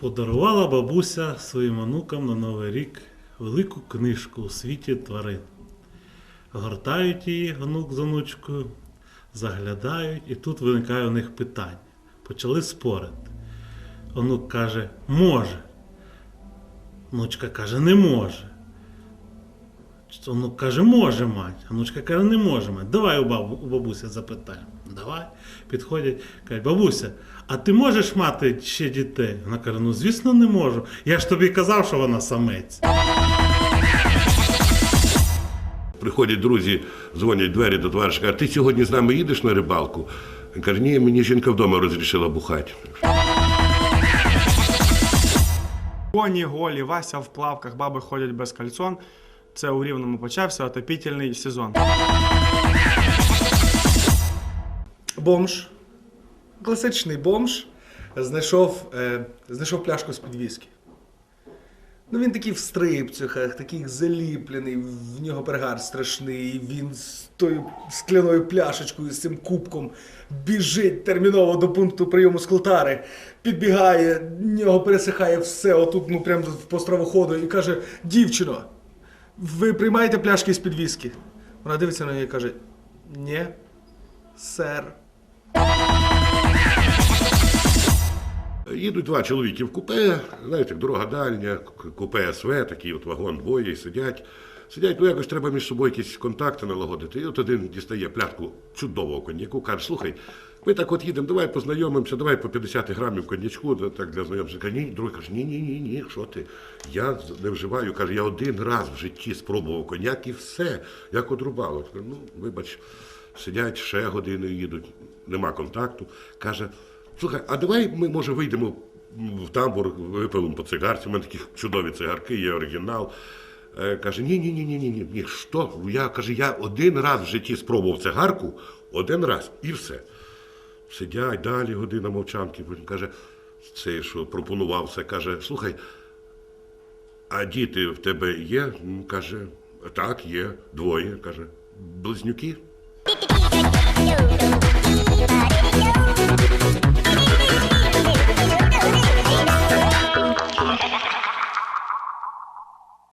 Подарувала бабуся своїм онукам на Новий рік велику книжку у світі тварин. Гортають її онук з онучкою, заглядають, і тут виникає у них питання. Почали спорити. Онук каже, може. Внучка каже, не може. Онук каже, може мать. А внучка каже, не може мать. Давай у бабуся запитаємо. Давай. Підходять, кажуть, бабуся, а ти можеш мати ще дітей? Вона каже, ну звісно, не можу. Я ж тобі казав, що вона самець. Приходять друзі, дзвонять двері до товариша, кажуть, ти сьогодні з нами їдеш на рибалку? Він каже, ні, мені жінка вдома розрішила бухати. Коні голі, Вася в плавках, баби ходять без кальсон. Це у Рівному почався отопітельний сезон. Бомж, класичний бомж, знайшов, е, знайшов пляшку з-під віскі. Ну він такий в стрипцюхах, такий заліплений, в нього перегар страшний, він з тою скляною пляшечкою, з цим кубком біжить терміново до пункту прийому склотари, підбігає, в нього пересихає все, отут, ну прямо по стравоходу, і каже: дівчино, ви приймаєте пляшки з-під віскі? Вона дивиться на неї і каже: Ні, сер. Їдуть два чоловіки в купе, знаєте, дорога дальня, купе СВ, такий от вагон двоє, сидять. Сидять, ну якось треба між собою якісь контакти налагодити. І от один дістає плятку чудового коньяку, каже, слухай, ми так от їдемо, давай познайомимося, давай по 50 грамів коньячку, так для знайомства. Каже, ні, другий каже, ні, ні, ні, що ти? Я не вживаю. Каже, я один раз в житті спробував коньяк і все, як одрубало. Ну, вибач, сидять ще години їдуть, нема контакту. Каже, слухай, а давай ми, може, вийдемо в табор, випилимо по цигарці, у мене такі чудові цигарки, є оригінал. Е, Каже, ні, ні, ні, ні, ні, ні, ні, що? Я каже, я один раз в житті спробував цигарку, один раз, і все. Сидять далі година мовчанки, потім каже, цей, що пропонував все, каже, слухай, а діти в тебе є? М, Каже, так, є, двоє. Каже, близнюки.